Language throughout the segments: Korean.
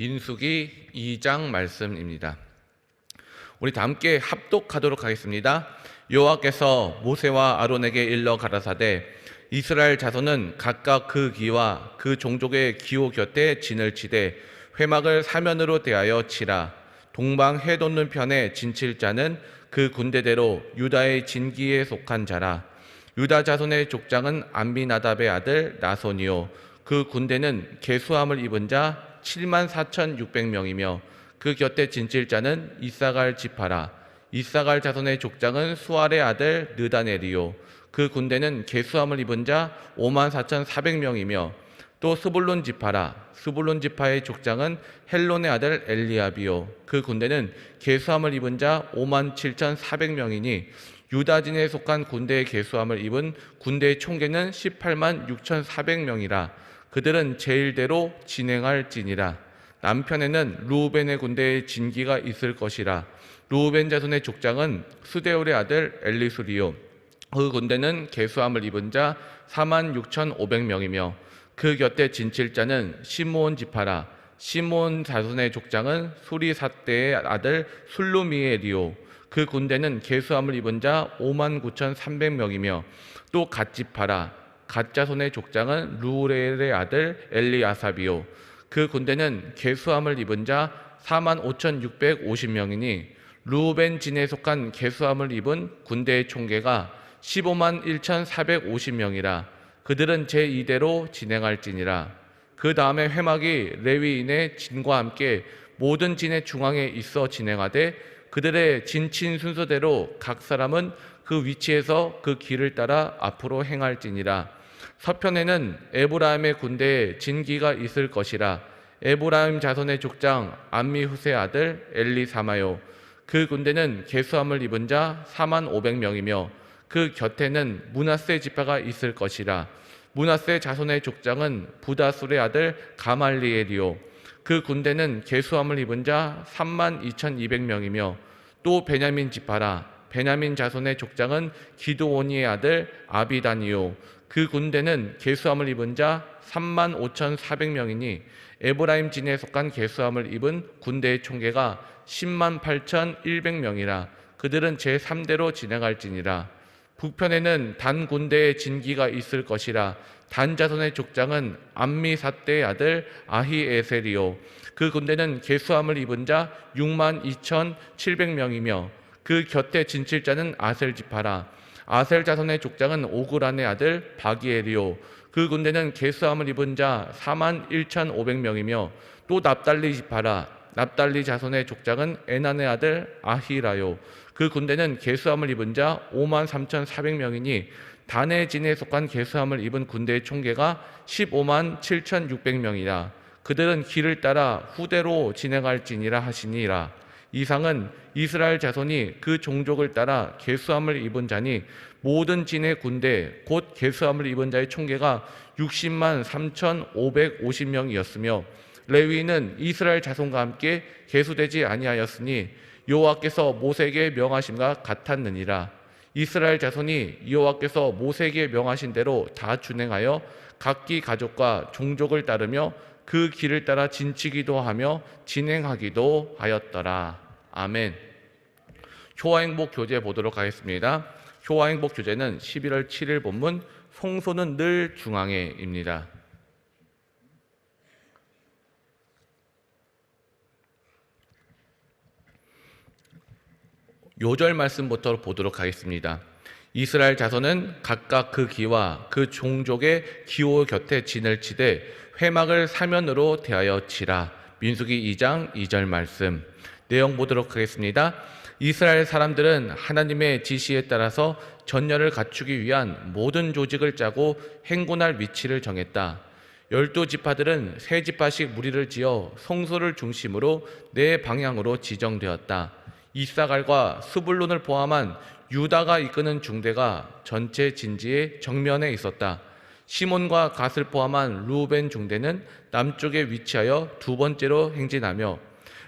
민수기 2장 말씀입니다. 우리 다 함께 합독하도록 하겠습니다. 여호와께서 모세와 아론에게 일러 가라사대 이스라엘 자손은 각각 그 기와 그 종족의 기호 곁에 진을 치되 회막을 사면으로 대하여 치라 동방 해 돋는 편에 진칠 자는 그 군대대로 유다의 진기에 속한 자라 유다 자손의 족장은 암미나답의 아들 나손이요 그 군대는 개수함을 입은 자 7만 4,600명이며 그 곁에 진칠 자는 이사갈 지파라. 이사갈 자손의 족장은 수알의 아들 느다넬이요. 그 군대는 개수함을 입은 자 5만 4,400명이며 또 스불론 지파라. 스불론 지파의 족장은 헬론의 아들 엘리압이요. 그 군대는 개수함을 입은 자 5만 7,400명이니 유다진에 속한 군대의 개수함을 입은 군대의 총계는 18만 6,400명이라 그들은 제일대로 진행할지니라. 남편에는 루벤의 군대의 진기가 있을 것이라. 루벤 자손의 족장은 수데울의 아들 엘리수리요. 그 군대는 개수함을 입은 자 4만 6,500명이며 그 곁에 진칠 자는 시므온 지파라. 시므온 자손의 족장은 수리사대의 아들 술루미엘이요. 그 군대는 개수함을 입은 자 5만 9,300명이며 또 갓지파라 갓자손의 족장은 루레엘의 아들 엘리아삽이요. 그 군대는 개수함을 입은 자 4만 5,650명이니 루벤 진에 속한 개수함을 입은 군대의 총계가 15만 1,450명이라 그들은 제2대로 진행할지니라. 그 다음에 회막이 레위인의 진과 함께 모든 진의 중앙에 있어 진행하되 그들의 진친 순서대로 각 사람은 그 위치에서 그 길을 따라 앞으로 행할지니라 서편에는 에브라임의 군대에 진기가 있을 것이라 에브라임 자손의 족장 암미 후세 아들 엘리사마요. 그 군대는 개수함을 입은 자 4만 500명이며 그 곁에는 문하세 지파가 있을 것이라. 문하세 자손의 족장은 부다술의 아들 가말리엘이요. 그 군대는 개수함을 입은 자 3만 2,200명이며 또 베냐민 지파라. 베냐민 자손의 족장은 기드오니의 아들 아비단이요 그 군대는 개수함을 입은 자 3만 5,400명이니 에브라임 진에 속한 개수함을 입은 군대의 총계가 10만 8,100명이라 그들은 제3대로 진행할지니라. 북편에는 단 군대의 진기가 있을 것이라 단 자손의 족장은 암미 사대의 아들 아히에셀이요. 그 군대는 개수함을 입은 자 6만 2,700명이며 그 곁에 진칠 자는 아셀 지파라 아셀 자손의 족장은 오그란의 아들 바기엘이요. 그 군대는 개수함을 입은 자 4만 1,500명이며 또 납달리 지파라. 납달리 자손의 족장은 에난의 아들 아히라요. 그 군대는 개수함을 입은 자 5만 3,400명이니 단의 진에 속한 개수함을 입은 군대의 총계가 15만 7,600명이라. 그들은 길을 따라 후대로 진행할지니라 하시니라 이상은 이스라엘 자손이 그 종족을 따라 개수함을 입은 자니 모든 진의 군대 곧 개수함을 입은 자의 총계가 60만 3,550명이었으며 레위는 이스라엘 자손과 함께 개수되지 아니하였으니 여호와께서 모세에게 명하심과 같았느니라. 이스라엘 자손이 여호와께서 모세에게 명하신 대로 다 준행하여 각기 가족과 종족을 따르며 그 길을 따라 진치기도 하며 진행하기도 하였더라. 아멘. 효화행복 교재 보도록 하겠습니다. 효화행복 교재는 11월 7일 본문 송소는 늘 중앙에입니다. 요절 말씀부터 보도록 하겠습니다. 이스라엘 자손은 각각 그 기와 그 종족의 기호 곁에 진을 치되 회막을 사면으로 대하여 치라. 민수기 2장 2절 말씀. 내용 보도록 하겠습니다. 이스라엘 사람들은 하나님의 지시에 따라서 전열을 갖추기 위한 모든 조직을 짜고 행군할 위치를 정했다. 열두 지파들은 세 지파씩 무리를 지어 성소를 중심으로 네 방향으로 지정되었다. 이사갈과 수불론을 포함한 유다가 이끄는 중대가 전체 진지의 정면에 있었다. 시몬과 갓을 포함한 루벤 중대는 남쪽에 위치하여 두 번째로 행진하며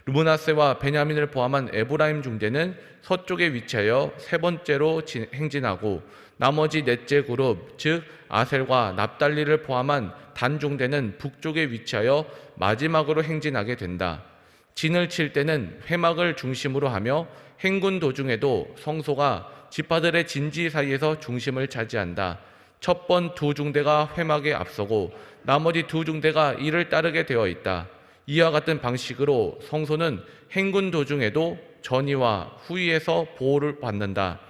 르브나세와 베냐민을 포함한 에브라임 중대는 서쪽에 위치하여 세 번째로 진- 행진하고 나머지 넷째 그룹 즉 아셀과 납달리를 포함한 단 중대는 북쪽에 위치하여 마지막으로 행진하게 된다. 진을 칠 때는 회막을 중심으로 하며 행군 도중에도 성소가 지파들의 진지 사이에서 중심을 차지한다. 첫 번 두 중대가 회막에 앞서고 나머지 두 중대가 이를 따르게 되어 있다. 이와 같은 방식으로 성소는 행군 도중에도 전위와 후위에서 보호를 받는다.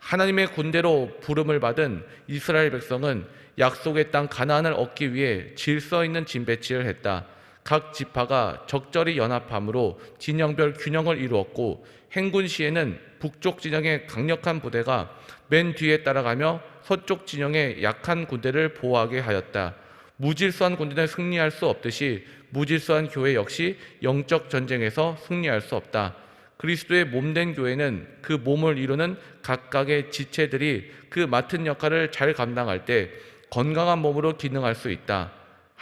하나님의 군대로 부름을 받은 이스라엘 백성은 약속의 땅 가나안을 얻기 위해 질서 있는 진 배치를 했다. 각 지파가 적절히 연합함으로 진영별 균형을 이루었고 행군 시에는 북쪽 진영의 강력한 부대가 맨 뒤에 따라가며 서쪽 진영의 약한 군대를 보호하게 하였다. 무질서한 군대는 승리할 수 없듯이 무질서한 교회 역시 영적 전쟁에서 승리할 수 없다. 그리스도의 몸된 교회는 그 몸을 이루는 각각의 지체들이 그 맡은 역할을 잘 감당할 때 건강한 몸으로 기능할 수 있다.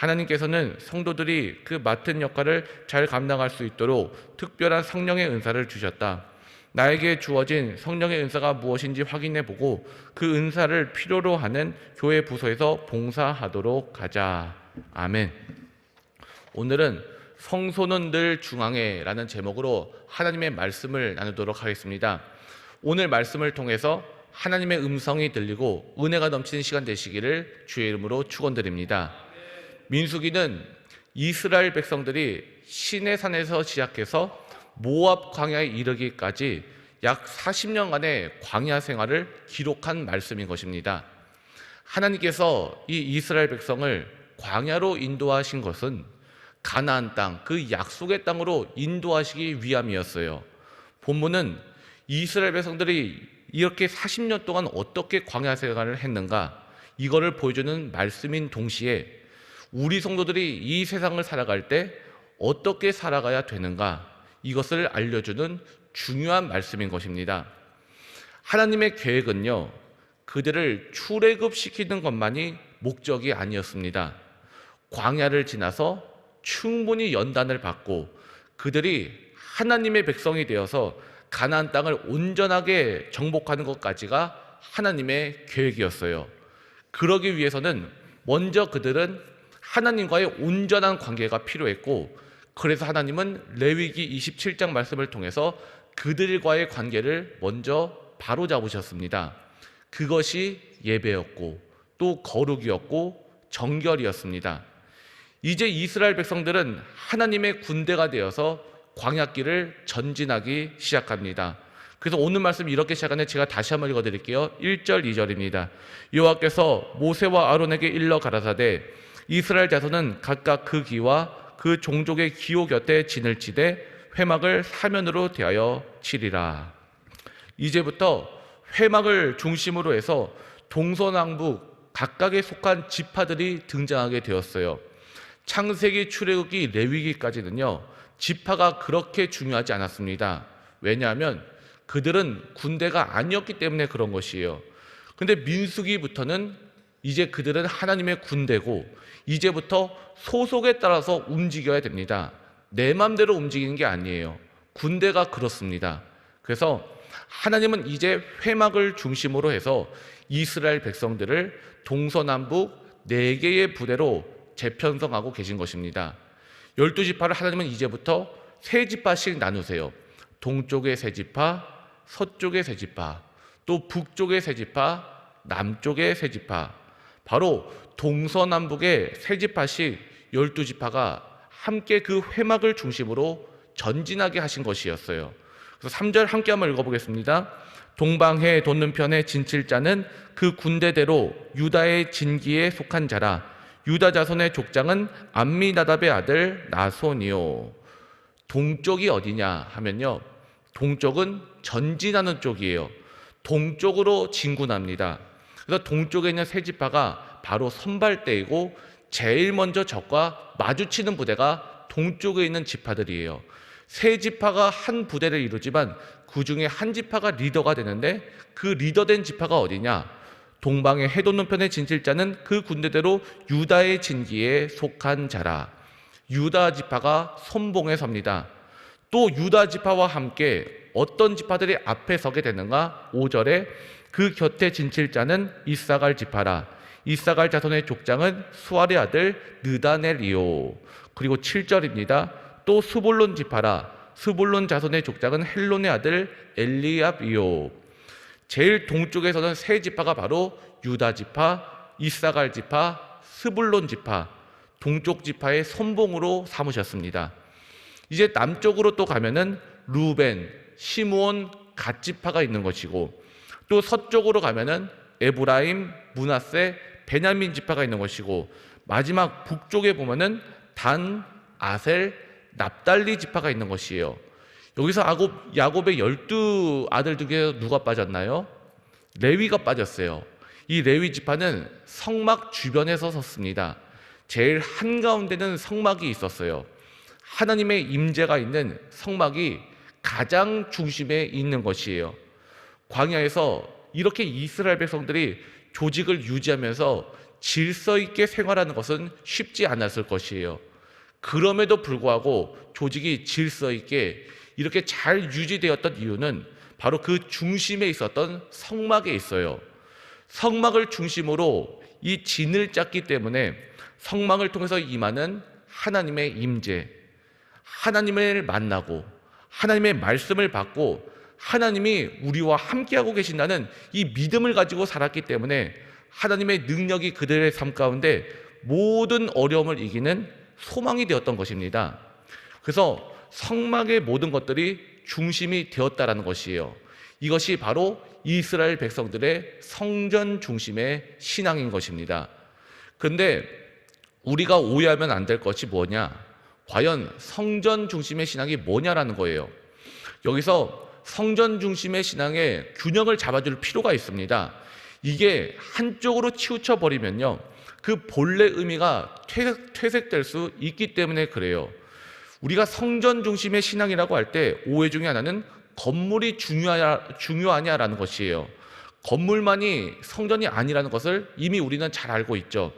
하나님께서는 성도들이 그 맡은 역할을 잘 감당할 수 있도록 특별한 성령의 은사를 주셨다. 나에게 주어진 성령의 은사가 무엇인지 확인해 보고 그 은사를 필요로 하는 교회 부서에서 봉사하도록 하자. 아멘. 오늘은 성소는 늘 중앙에라는 제목으로 하나님의 말씀을 나누도록 하겠습니다. 오늘 말씀을 통해서 하나님의 음성이 들리고 은혜가 넘치는 시간 되시기를 주의 이름으로 축원드립니다. 민수기는 이스라엘 백성들이 시내 산에서 시작해서 모압 광야에 이르기까지 약 40년간의 광야 생활을 기록한 말씀인 것입니다. 하나님께서 이 이스라엘 백성을 광야로 인도하신 것은 가나안 땅, 그 약속의 땅으로 인도하시기 위함이었어요. 본문은 이스라엘 백성들이 이렇게 40년 동안 어떻게 광야 생활을 했는가 이거를 보여주는 말씀인 동시에 우리 성도들이 이 세상을 살아갈 때 어떻게 살아가야 되는가 이것을 알려주는 중요한 말씀인 것입니다. 하나님의 계획은요, 그들을 출애굽시키는 것만이 목적이 아니었습니다. 광야를 지나서 충분히 연단을 받고 그들이 하나님의 백성이 되어서 가나안 땅을 온전하게 정복하는 것까지가 하나님의 계획이었어요. 그러기 위해서는 먼저 그들은 하나님과의 온전한 관계가 필요했고 그래서 하나님은 레위기 27장 말씀을 통해서 그들과의 관계를 먼저 바로 잡으셨습니다. 그것이 예배였고 또 거룩이었고 정결이었습니다. 이제 이스라엘 백성들은 하나님의 군대가 되어서 광야길을 전진하기 시작합니다. 그래서 오늘 말씀 이렇게 시작하는데 제가 다시 한번 읽어드릴게요. 1절, 2절입니다. 여호와께서 모세와 아론에게 일러 가라사대 이스라엘 자손은 각각 그 기와 그 종족의 기호 곁에 진을 치되 회막을 사면으로 대하여 치리라. 이제부터 회막을 중심으로 해서 동서남북 각각에 속한 지파들이 등장하게 되었어요. 창세기, 출애굽기, 레위기까지는요. 지파가 그렇게 중요하지 않았습니다. 왜냐하면 그들은 군대가 아니었기 때문에 그런 것이에요. 근데 민수기부터는 이제 그들은 하나님의 군대고 이제부터 소속에 따라서 움직여야 됩니다. 내 마음대로 움직이는 게 아니에요. 군대가 그렇습니다. 그래서 하나님은 이제 회막을 중심으로 해서 이스라엘 백성들을 동서남북 네 개의 부대로 재편성하고 계신 것입니다. 열두 지파를 하나님은 이제부터 세 지파씩 나누세요. 동쪽의 세 지파, 서쪽의 세 지파, 또 북쪽의 세 지파, 남쪽의 세 지파. 바로 동서남북의 세 지파씩 열두 지파가 함께 그 회막을 중심으로 전진하게 하신 것이었어요. 그래서 3절 함께 한번 읽어보겠습니다. 동방해 돋는 진칠자는 그 군대대로 유다의 진기에 속한 자라 유다 자손의 족장은 암미나답의 아들 나손이요. 동쪽이 어디냐 하면요. 동쪽은 전진하는 쪽이에요. 동쪽으로 진군합니다. 그래서 동쪽에 있는 세 지파가 바로 선발대이고 제일 먼저 적과 마주치는 부대가 동쪽에 있는 지파들이에요. 세 지파가 한 부대를 이루지만 그 중에 한 지파가 리더가 되는데 그 리더된 지파가 어디냐? 동방의 해돋는 편의 진실자는 그 군대대로 유다의 진기에 속한 자라. 유다 지파가 선봉에 섭니다. 또 유다 지파와 함께 어떤 지파들이 앞에 서게 되는가? 5절에 그 곁에 진칠 자는 이사갈 지파라. 이사갈 자손의 족장은 수아의 아들 느다넬이요. 그리고 7절입니다. 또 수볼론 지파라. 수볼론 자손의 족장은 헬론의 아들 엘리압이요. 제일 동쪽에서는 세 지파가 바로 유다 지파, 이사갈 지파, 스불론 지파, 동쪽 지파의 선봉으로 삼으셨습니다. 이제 남쪽으로 또 가면은 루벤, 시므온, 갓 지파가 있는 것이고 또 서쪽으로 가면은 에브라임, 문하세, 베냐민 지파가 있는 것이고 마지막 북쪽에 보면은 단, 아셀, 납달리 지파가 있는 것이에요. 여기서 야곱, 야곱의 열두 아들 중에 누가 빠졌나요? 레위가 빠졌어요. 이 레위 지파는 성막 주변에서 섰습니다. 제일 한가운데는 성막이 있었어요. 하나님의 임재가 있는 성막이 가장 중심에 있는 것이에요. 광야에서 이렇게 이스라엘 백성들이 조직을 유지하면서 질서 있게 생활하는 것은 쉽지 않았을 것이에요. 그럼에도 불구하고 조직이 질서 있게 이렇게 잘 유지되었던 이유는 바로 그 중심에 있었던 성막에 있어요. 성막을 중심으로 이 진을 짰기 때문에 성막을 통해서 임하는 하나님의 임재, 하나님을 만나고 하나님의 말씀을 받고 하나님이 우리와 함께하고 계신다는 이 믿음을 가지고 살았기 때문에 하나님의 능력이 그들의 삶 가운데 모든 어려움을 이기는 소망이 되었던 것입니다. 그래서 성막의 모든 것들이 중심이 되었다라는 것이에요. 이것이 바로 이스라엘 백성들의 성전 중심의 신앙인 것입니다. 그런데 우리가 오해하면 안 될 것이 뭐냐? 과연 성전 중심의 신앙이 뭐냐라는 거예요. 여기서 성전 중심의 신앙의 균형을 잡아줄 필요가 있습니다. 이게 한쪽으로 치우쳐 버리면요. 그 본래 의미가 퇴색, 퇴색될 수 있기 때문에 그래요. 우리가 성전 중심의 신앙이라고 할 때 오해 중에 하나는 건물이 중요하냐, 중요하냐라는 것이에요. 건물만이 성전이 아니라는 것을 이미 우리는 잘 알고 있죠.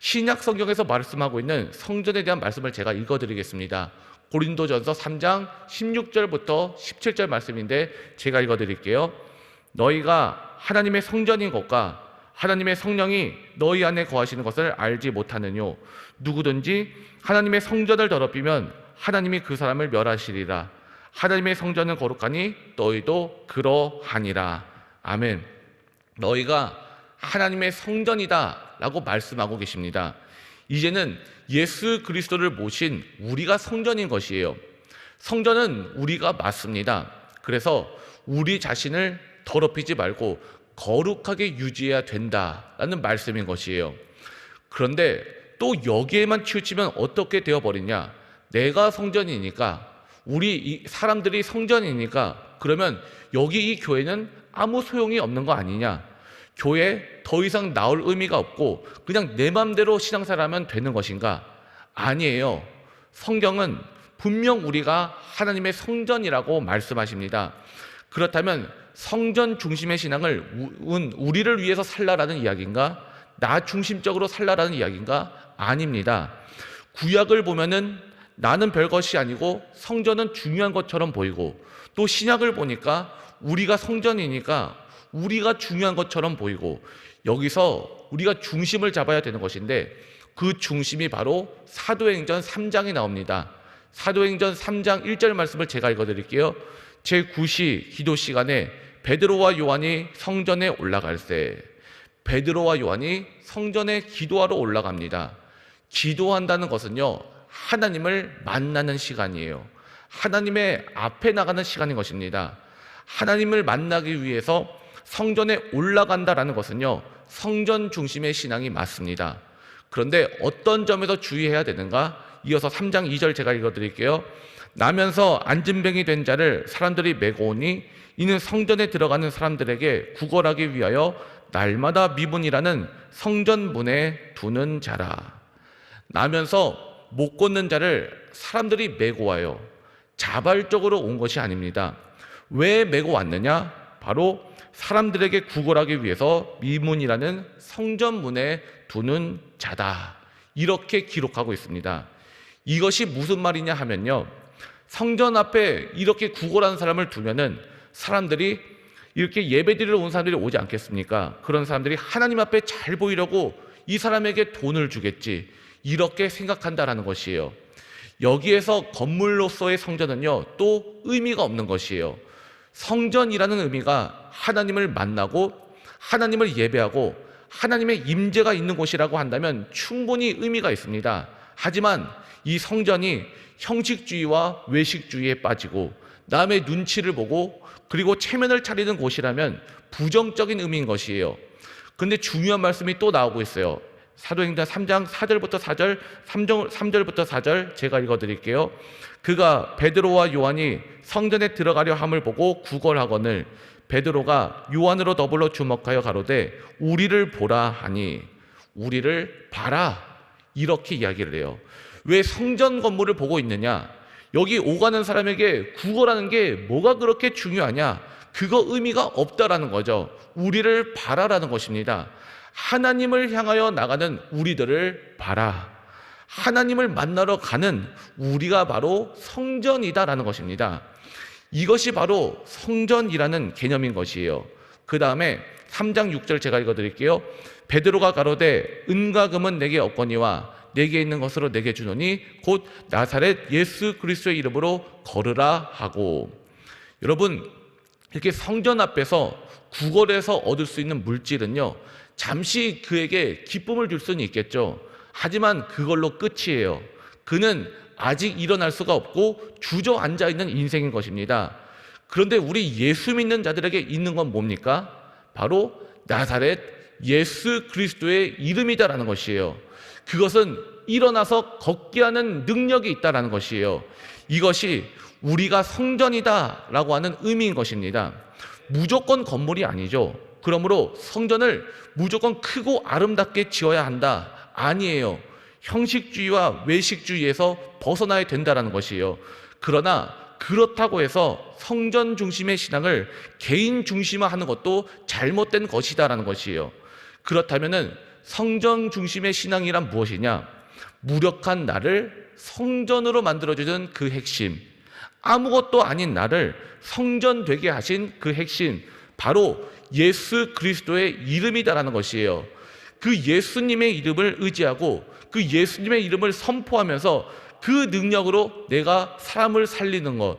신약 성경에서 말씀하고 있는 성전에 대한 말씀을 제가 읽어드리겠습니다. 고린도전서 3장 16절부터 17절 말씀인데 제가 읽어 드릴게요. 너희가 하나님의 성전인 것과 하나님의 성령이 너희 안에 거하시는 것을 알지 못하느뇨. 누구든지 하나님의 성전을 더럽히면 하나님이 그 사람을 멸하시리라. 하나님의 성전은 거룩하니 너희도 그러하니라. 아멘. 너희가 하나님의 성전이다 라고 말씀하고 계십니다. 이제는 예수 그리스도를 모신 우리가 성전인 것이에요. 성전은 우리가 맞습니다. 그래서 우리 자신을 더럽히지 말고 거룩하게 유지해야 된다라는 말씀인 것이에요. 그런데 또 여기에만 치우치면 어떻게 되어버리냐? 내가 성전이니까 우리 사람들이 성전이니까 그러면 여기 이 교회는 아무 소용이 없는 거 아니냐? 교회 더 이상 나올 의미가 없고 그냥 내 맘대로 신앙생활하면 되는 것인가? 아니에요. 성경은 분명 우리가 하나님의 성전이라고 말씀하십니다. 그렇다면 성전 중심의 신앙을 우리를 위해서 살라라는 이야기인가? 나 중심적으로 살라라는 이야기인가? 아닙니다. 구약을 보면은 나는 별것이 아니고 성전은 중요한 것처럼 보이고 또 신약을 보니까 우리가 성전이니까 우리가 중요한 것처럼 보이고 여기서 우리가 중심을 잡아야 되는 것인데 그 중심이 바로 사도행전 3장에 나옵니다. 사도행전 3장 1절 말씀을 제가 읽어 드릴게요. 제9시 기도 시간에 베드로와 요한이 성전에 올라갈 때 베드로와 요한이 성전에 기도하러 올라갑니다. 기도한다는 것은요. 하나님을 만나는 시간이에요. 하나님의 앞에 나가는 시간인 것입니다. 하나님을 만나기 위해서 성전에 올라간다라는 것은요, 성전 중심의 신앙이 맞습니다. 그런데 어떤 점에서 주의해야 되는가? 이어서 3장 2절 제가 읽어드릴게요. 나면서 안진뱅이 된 자를 사람들이 메고 오니 이는 성전에 들어가는 사람들에게 구걸하기 위하여 날마다 미분이라는 성전 문에 두는 자라. 나면서 못 걷는 자를 사람들이 메고 와요. 자발적으로 온 것이 아닙니다. 왜 메고 왔느냐? 바로 사람들에게 구걸하기 위해서 미문이라는 성전문에 두는 자다. 이렇게 기록하고 있습니다. 이것이 무슨 말이냐 하면요. 성전 앞에 이렇게 구걸하는 사람을 두면은 사람들이 이렇게 예배드리러 온 사람들이 오지 않겠습니까? 그런 사람들이 하나님 앞에 잘 보이려고 이 사람에게 돈을 주겠지. 이렇게 생각한다라는 것이에요. 여기에서 건물로서의 성전은요, 또 의미가 없는 것이에요. 성전이라는 의미가 하나님을 만나고 하나님을 예배하고 하나님의 임재가 있는 곳이라고 한다면 충분히 의미가 있습니다. 하지만 이 성전이 형식주의와 외식주의에 빠지고 남의 눈치를 보고 그리고 체면을 차리는 곳이라면 부정적인 의미인 것이에요. 근데 중요한 말씀이 또 나오고 있어요. 사도행전 3장 4절부터 4절, 3절, 3절부터 4절 제가 읽어 드릴게요. 그가 베드로와 요한이 성전에 들어가려 함을 보고 구걸하거늘 베드로가 요한으로 더불어 주목하여 가로되 우리를 보라 하니 우리를 봐라 이렇게 이야기를 해요. 왜 성전 건물을 보고 있느냐? 여기 오가는 사람에게 구걸하는 게 뭐가 그렇게 중요하냐? 그거 의미가 없다라는 거죠. 우리를 바라라는 것입니다. 하나님을 향하여 나가는 우리들을 봐라. 하나님을 만나러 가는 우리가 바로 성전이다라는 것입니다. 이것이 바로 성전이라는 개념인 것이에요. 그 다음에 3장 6절 제가 읽어 드릴게요. 베드로가 가로되 은과 금은 내게 없거니와 내게 있는 것으로 내게 주노니 곧 나사렛 예수 그리스도의 이름으로 걸으라 하고 여러분 이렇게 성전 앞에서 구걸해서 얻을 수 있는 물질은요 잠시 그에게 기쁨을 줄 수는 있겠죠 하지만 그걸로 끝이에요 그는 아직 일어날 수가 없고 주저앉아 있는 인생인 것입니다 그런데 우리 예수 믿는 자들에게 있는 건 뭡니까? 바로 나사렛 예수 그리스도의 이름이다라는 것이에요 그것은 일어나서 걷게 하는 능력이 있다라는 것이에요. 이것이 우리가 성전이다라고 하는 의미인 것입니다. 무조건 건물이 아니죠. 그러므로 성전을 무조건 크고 아름답게 지어야 한다. 아니에요. 형식주의와 외식주의에서 벗어나야 된다라는 것이에요. 그러나 그렇다고 해서 성전 중심의 신앙을 개인 중심화하는 것도 잘못된 것이다라는 것이에요. 그렇다면은 성전 중심의 신앙이란 무엇이냐? 무력한 나를 성전으로 만들어주는 그 핵심. 아무것도 아닌 나를 성전 되게 하신 그 핵심. 바로 예수 그리스도의 이름이다라는 것이에요. 그 예수님의 이름을 의지하고 그 예수님의 이름을 선포하면서 그 능력으로 내가 사람을 살리는 것.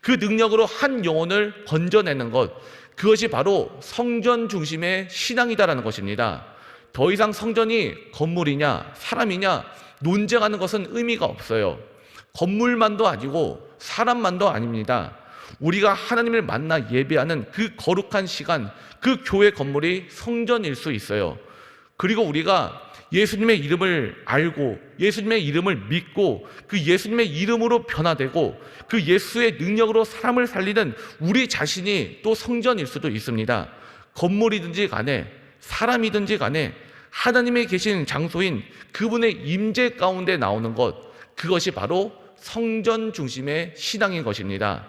그 능력으로 한 영혼을 건져내는 것. 그것이 바로 성전 중심의 신앙이다라는 것입니다. 더 이상 성전이 건물이냐 사람이냐 논쟁하는 것은 의미가 없어요. 건물만도 아니고 사람만도 아닙니다. 우리가 하나님을 만나 예배하는 그 거룩한 시간, 그 교회 건물이 성전일 수 있어요. 그리고 우리가 예수님의 이름을 알고 예수님의 이름을 믿고 그 예수님의 이름으로 변화되고 그 예수의 능력으로 사람을 살리는 우리 자신이 또 성전일 수도 있습니다. 건물이든지 간에 사람이든지 간에 하나님의 계신 장소인 그분의 임재 가운데 나오는 것 그것이 바로 성전 중심의 신앙인 것입니다.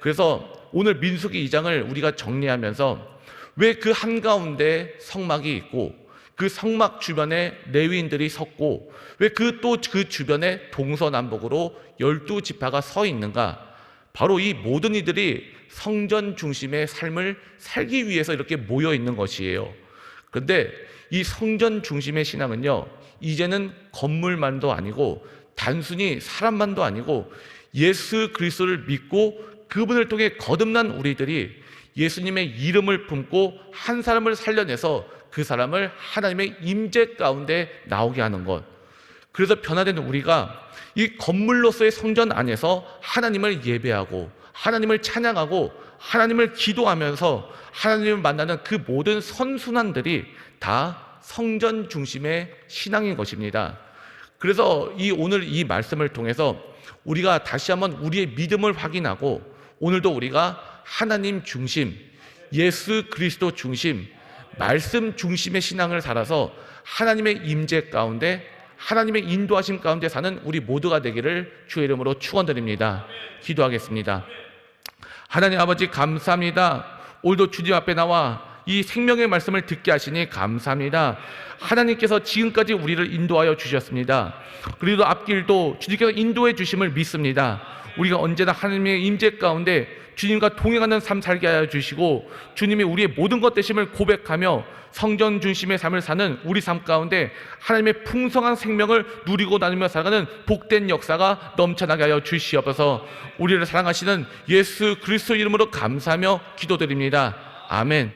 그래서 오늘 민수기 2장을 우리가 정리하면서 왜 그 한가운데 성막이 있고 그 성막 주변에 레위인들이 섰고 왜 그또그 주변에 동서남북으로 열두 지파가 서 있는가? 바로 이 모든 이들이 성전 중심의 삶을 살기 위해서 이렇게 모여 있는 것이에요. 그런데 이 성전 중심의 신앙은요, 이제는 건물만도 아니고 단순히 사람만도 아니고 예수 그리스도를 믿고 그분을 통해 거듭난 우리들이 예수님의 이름을 품고 한 사람을 살려내서 그 사람을 하나님의 임재 가운데 나오게 하는 것. 그래서 변화된 우리가 이 건물로서의 성전 안에서 하나님을 예배하고 하나님을 찬양하고 하나님을 기도하면서 하나님을 만나는 그 모든 선순환들이 다 성전 중심의 신앙인 것입니다. 그래서 이 오늘 이 말씀을 통해서 우리가 다시 한번 우리의 믿음을 확인하고 오늘도 우리가 하나님 중심, 예수 그리스도 중심, 말씀 중심의 신앙을 살아서 하나님의 임재 가운데 하나님의 인도하심 가운데 사는 우리 모두가 되기를 주의 이름으로 축원드립니다. 기도하겠습니다. 하나님 아버지 감사합니다. 오늘도 주님 앞에 나와 이 생명의 말씀을 듣게 하시니 감사합니다. 하나님께서 지금까지 우리를 인도하여 주셨습니다. 그리고 앞길도 주님께서 인도해 주심을 믿습니다. 우리가 언제나 하나님의 임재 가운데 주님과 동행하는 삶 살게 하여 주시고 주님이 우리의 모든 것 되심을 고백하며 성전 중심의 삶을 사는 우리 삶 가운데 하나님의 풍성한 생명을 누리고 나누며 살아가는 복된 역사가 넘쳐나게 하여 주시옵소서 우리를 사랑하시는 예수 그리스도 이름으로 감사하며 기도드립니다. 아멘.